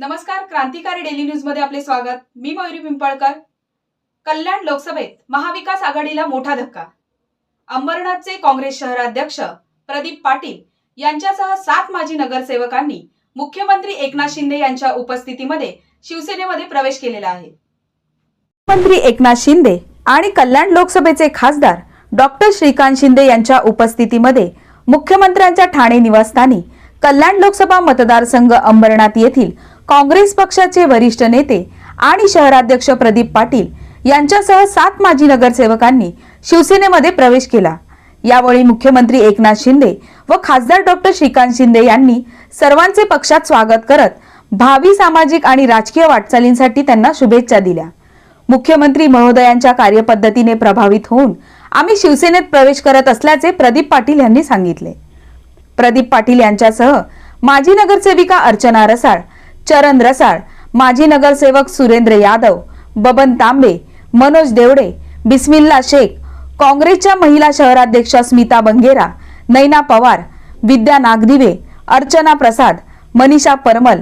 नमस्कार क्रांतिकारी डेली न्यूजमध्ये आपले स्वागत. मी मयुरी पिंपळकर. कल्याण लोकसभेत महाविकास आघाडीला मोठा धक्का. अंबरनाथचे काँग्रेस शहराध्यक्ष प्रदीप पाटील यांच्यासह सात माजी नगरसेवकांनी मुख्यमंत्री एकनाथ शिंदे यांच्या उपस्थितीमध्ये शिवसेनेमध्ये प्रवेश केलेला आहे. मुख्यमंत्री एकनाथ शिंदे आणि कल्याण लोकसभेचे खासदार डॉक्टर श्रीकांत शिंदे यांच्या उपस्थितीमध्ये मुख्यमंत्र्यांच्या ठाणे निवासस्थानी कल्याण लोकसभा मतदारसंघ अंबरनाथ येथील काँग्रेस पक्षाचे वरिष्ठ नेते आणि शहराध्यक्ष प्रदीप पाटील यांच्यासह सात माजी नगरसेवकांनी शिवसेनेमध्ये प्रवेश केला. यावेळी मुख्यमंत्री एकनाथ शिंदे व खासदार डॉक्टर श्रीकांत शिंदे यांनी सर्वांचे पक्षात स्वागत करत भावी सामाजिक आणि राजकीय वाटचालींसाठी त्यांना शुभेच्छा दिल्या. मुख्यमंत्री महोदयांच्या कार्यपद्धतीने प्रभावित होऊन आम्ही शिवसेनेत प्रवेश करत असल्याचे प्रदीप पाटील यांनी सांगितले. प्रदीप पाटील यांच्यासह माजी नगरसेविका अर्चना रसाळ चरण रसाळ माजी नगरसेवक सुरेंद्र यादव बबन तांबे मनोज देवडे बिस्मिल्ला शेख काँग्रेसच्या महिला शहराध्यक्षा स्मिता बंगेरा नैना पवार विद्या नागदिवे अर्चना प्रसाद मनीषा परमल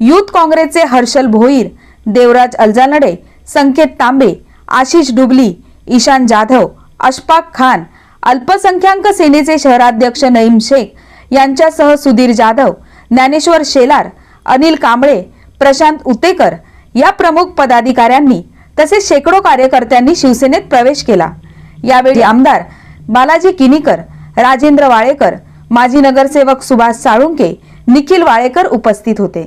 युथ काँग्रेसचे हर्षल भोईर देवराज अलजानडे संकेत तांबे आशिष डुबली ईशान जाधव अशफाक खान अल्पसंख्याक सेनेचे शहराध्यक्ष नईम शेख यांच्यासह सुधीर जाधव ज्ञानेश्वर शेलार अनिल कांबळे प्रशांत उतेकर या प्रमुख पदाधिकाऱ्यांनी तसेच शेकडो कार्यकर्त्यांनी शिवसेनेत प्रवेश केला. यावेळी आमदार बालाजी किनीकर राजेंद्र वाळेकर माजी नगरसेवक सुभाष साळुंके निखिल वाळेकर उपस्थित होते.